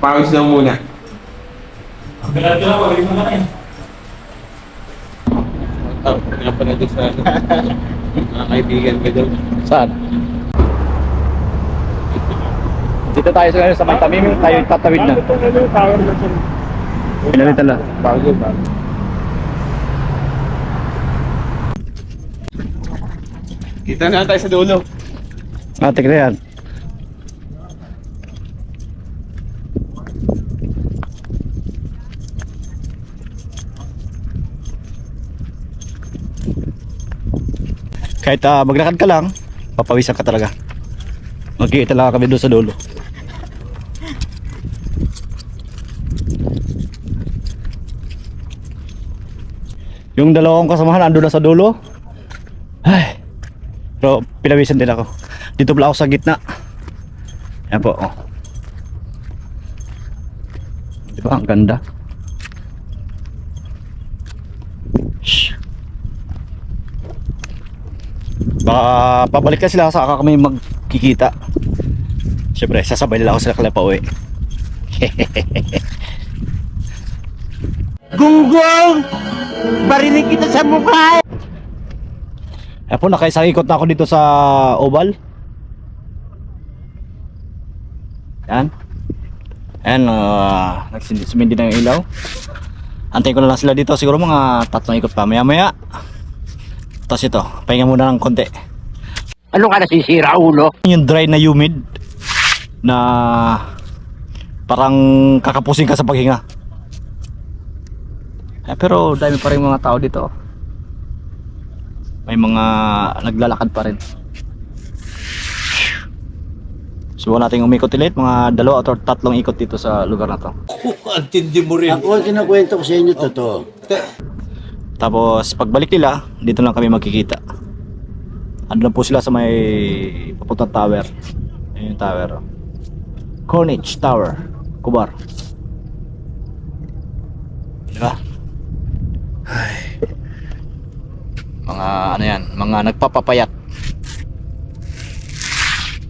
Pawis lang muna. Ganun ka lang, wag mo na kayo. Oh, nga pala doon sa. Mga kaibigan ko doon. Saan? Dito tayo sa ngayon sa may tamiming tayo tatawid na. Pinalitan na. Bago ba? Kita na tayo sa dulo. Ate ka yan. Kahit ah, maglakad ka lang, papawisan ka talaga. Magkikita lang kami doon sa dulo. Yung dalawang kasamahan ando na sa dulo. Ay. Pero pinawisan din ako. Dito pala ako sa gitna. Yan po. Oh. Di ba? Ang ganda. Baka pabalik na sila saka kami magkikita. Siyempre, sasabay nila ako sila kala pa uwi. Gunggong! Barinig kita sa mukha! Ayan po, nakaisang ikot na ako dito sa oval. Yan. Ayan, uh, nagsumindi na yung ilaw. Antayin ko na lang sila dito. Siguro mga tatlong ikot pa. Maya maya. Tapos ito, pahinga muna ng konti. Ano ka nasisira, ulo? Yung dry na humid na parang kakapusing ka sa paghinga. Eh, pero dami pa rin mga tao dito. May mga naglalakad pa rin. Subukan natin umikot ulit, mga dalawa or tatlong ikot dito sa lugar na to. Ako ang kinakwento ko sa inyo totoo. Tapos pagbalik nila, dito lang kami magkikita. Ano lang po sila sa may papuntang tower. Ayun yung tower. oh. Corniche Tower. Kubar. Diba? Ay. Mga ano yan, mga nagpapapayat.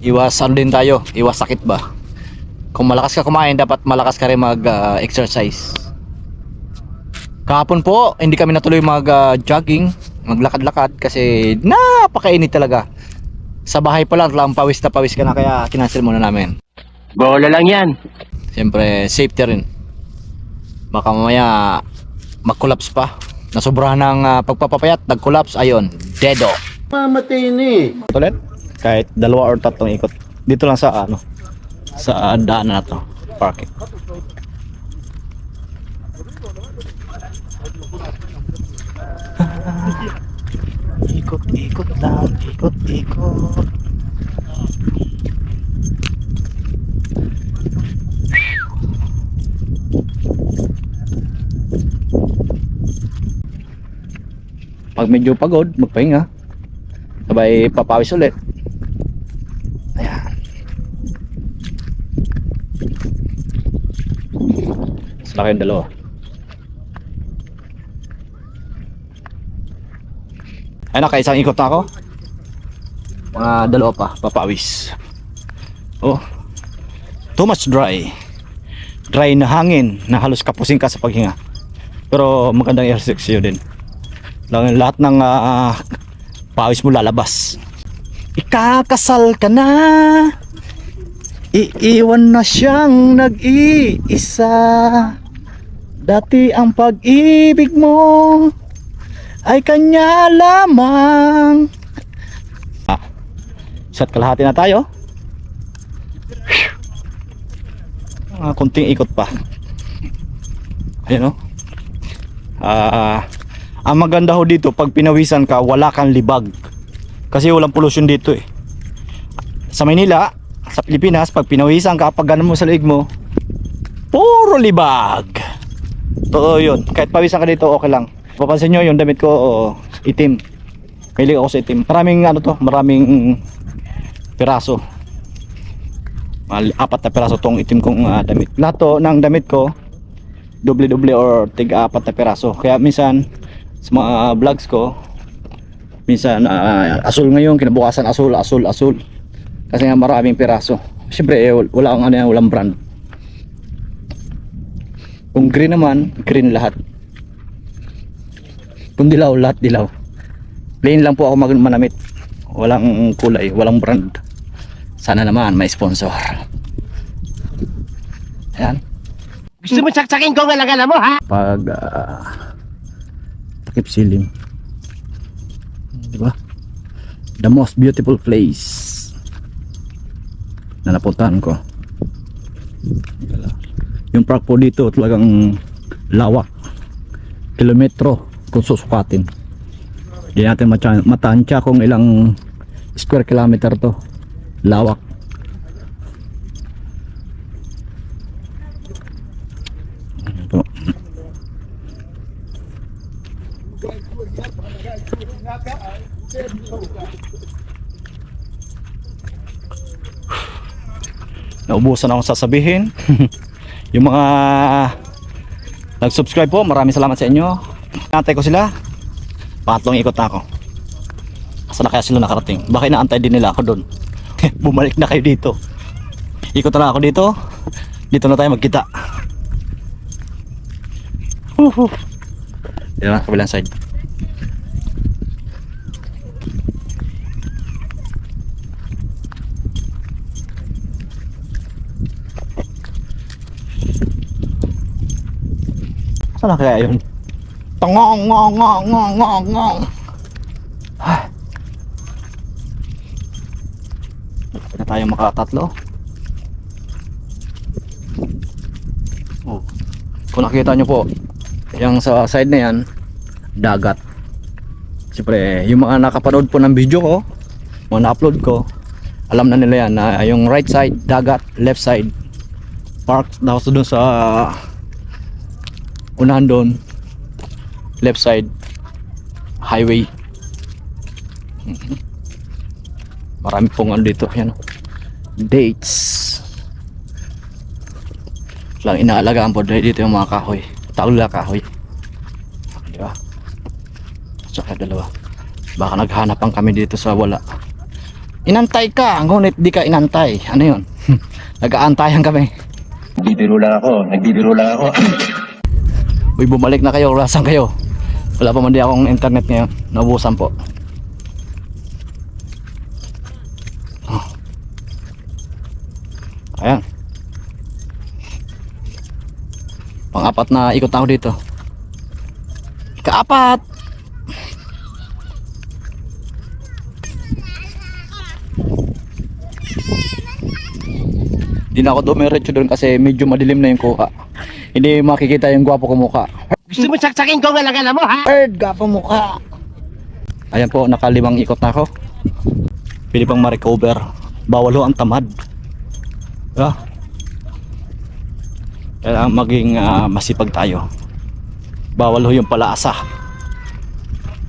Iwas ano din tayo, iwas sakit ba? Kung malakas ka kumain, dapat malakas ka rin mag-exercise. Kahapon po, hindi kami natuloy mag-jogging, maglakad-lakad kasi napakainit talaga. Sa bahay pa lang, lang pawis na pawis ka na kaya kinancel muna namin. Bola lang yan. Siyempre, safety rin. Baka mamaya mag-collapse pa. Nasobrahan ng ah, pagpapapayat, nag-collapse, ayun, dedo. Mamatay na eh. Ulit? Kahit dalawa or tatlong ikot. Dito lang sa ano, sa daan na to, parking. Ikot, ikot lang, ikot, ikot. Pag medyo pagod, magpahinga. Sabay papawis ulit. Ayan. Sila kayong dalawa. Ay naka isang ikot na ako. Mga dalawa pa, papawis. Oh. Too much dry. Dry na hangin na halos kapusing ka sa paghinga. Pero magandang exercise din. Lang lahat ng ah, pawis mo lalabas. Ikakasal ka na. Iiwan na siyang nag-iisa. Dati ang pag-ibig mo ay kanya lamang. Ah, isa't kalahati na tayo. Mga kunting ikot pa. Ayan o. Ah, ang maganda ho dito, pag pinawisan ka, wala kang libag. Kasi walang pollution dito eh. Sa Maynila, sa Pilipinas, pag pinawisan ka, pag ganun mo sa liig mo, puro libag. Totoo yun. Kahit pawisan ka dito, okay lang. Papansin nyo, yung damit ko, oh, itim. Mahilig ako sa itim. Maraming ano to, maraming piraso. Mal- apat na piraso tong itim kong ah, damit. Lahat ng damit ko, doble-doble or tig-apat na piraso. Kaya minsan, sa mga ah, vlogs ko, minsan ah, asul ngayon, kinabukasan asul, asul, asul. Kasi nga maraming piraso. Siyempre, eh, wal- wala akong ano yan, walang brand. Kung green naman, green lahat. Kung dilaw, lahat dilaw. Plain lang po ako mag manamit. Walang kulay, walang brand. Sana naman may sponsor. Ayan. Gusto mo saksakin ko ang alagala mo, ha? Pag ah, takip silim. Di ba? The most beautiful place na napuntahan ko. Yung park po dito talagang lawak. Kilometro kung susukatin. Hindi natin matansya kung ilang square kilometer to. Lawak. Ito. Naubusan akong sasabihin. yung mga nag-subscribe po, maraming salamat sa inyo. Naantay ko sila. Pangatlong ikot ako. Saan na kaya sila nakarating? Baka inaantay din nila ako doon. Bumalik na kayo dito. Ikot na ako dito. Dito na tayo magkita. Woohoo. Dito na, kabilang side. Saan na kaya yun? Tongong ngong ngong ngong ngong ngong. Hindi na tayo makatatlo. Oh. Kung nakita nyo po, yung sa side na yan, dagat. Siyempre, yung mga nakapanood po ng video ko, mga na-upload ko, alam na nila yan na yung right side, dagat, left side, park daw sa doon sa unahan doon, left side, highway. Marami pong ano dito, yan. Dates. Lang inaalagaan po dito yung mga kahoy. Tawla kahoy. Di ba? Tsaka dalawa. Baka naghanapang kami dito sa wala. Inantay ka, ngunit di ka inantay. Ano yun? Nag-aantayan kami. Nagbibiro lang ako, nagbibiro lang ako. Uy, bumalik na kayo. Rasan kayo? Wala pa man di akong internet ngayon. Naubusan po. Oh. Ayan. Pang-apat na ikot ako dito. Kaapat! Hindi na ako dumiretso doon kasi medyo madilim na yung kuha. Hindi makikita yung gwapo ko mukha. Gusto mo saksakin ko ang alagala mo, ha? Bird, gwapo mukha. Ayan po, nakalimang ikot na ako. Pwede pang ma-recover. Bawal ho ang tamad. Diba? Kailangan maging ah, masipag tayo. Bawal ho yung palaasa.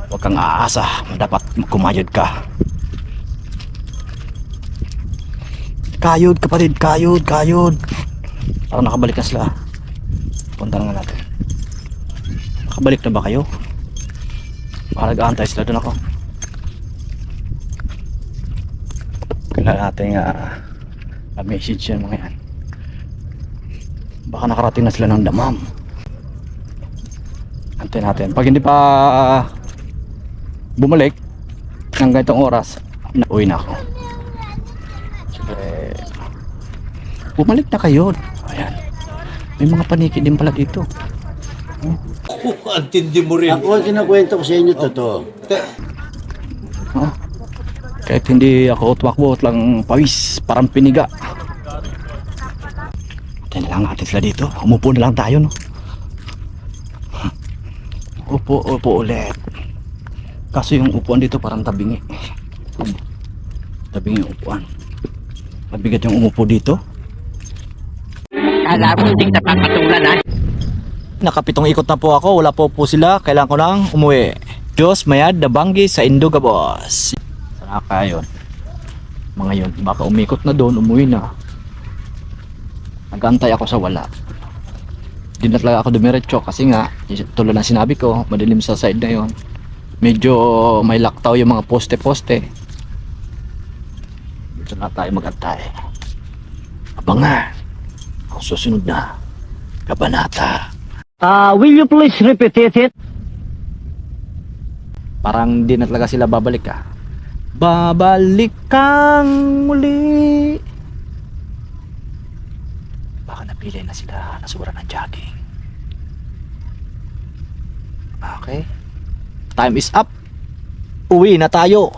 Huwag kang aasa. Dapat kumayod ka. Kayod kapatid, kayod, kayod. Parang nakabalik na sila. Punta na nga natin. Nakabalik na ba kayo? Parang nag-aantay sila doon ako. Kailangan natin uh, message yan mga yan. Baka nakarating na sila ng damam. Antayin natin. Pag hindi pa ah, bumalik ng ganitong oras, na uwi na ako. Siyempre, bumalik na kayo. Ayan. May mga paniki din pala dito. Ang tindi mo rin. Ako ang kinakwento ko sa inyo, totoo. Oh. Kahit hindi ako utwak-buot lang pawis, parang piniga. Tayo lang natin sila dito. Umupo na lang tayo, no? Upo, upo ulit. Kaso yung upuan dito parang tabingi. Tabingi yung upuan. Mabigat yung umupo dito. Kala mo hindi kita papatulan, ha? Nakapitong ikot na po ako. Wala po po sila. Kailangan ko lang umuwi. Diyos mayad na banggi sa Induga boss. Sana kaya yun. Mga yun. Baka umikot na doon. Umuwi na. Nagantay ako sa wala. Di na talaga ako dumiretso kasi nga tulad ng sinabi ko madilim sa side na yon medyo may laktaw yung mga poste-poste dito na tayo magantay abangan ang susunod na kabanata Uh, will you please repeat it? Parang di na talaga sila babalik ah. Babalik kang muli. Baka napili na sila na sobra ng jogging. Okay. Time is up. Uwi na tayo.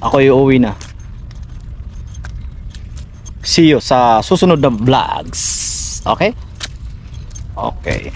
Ako yung na. See you sa susunod na vlogs. Okay? Okay.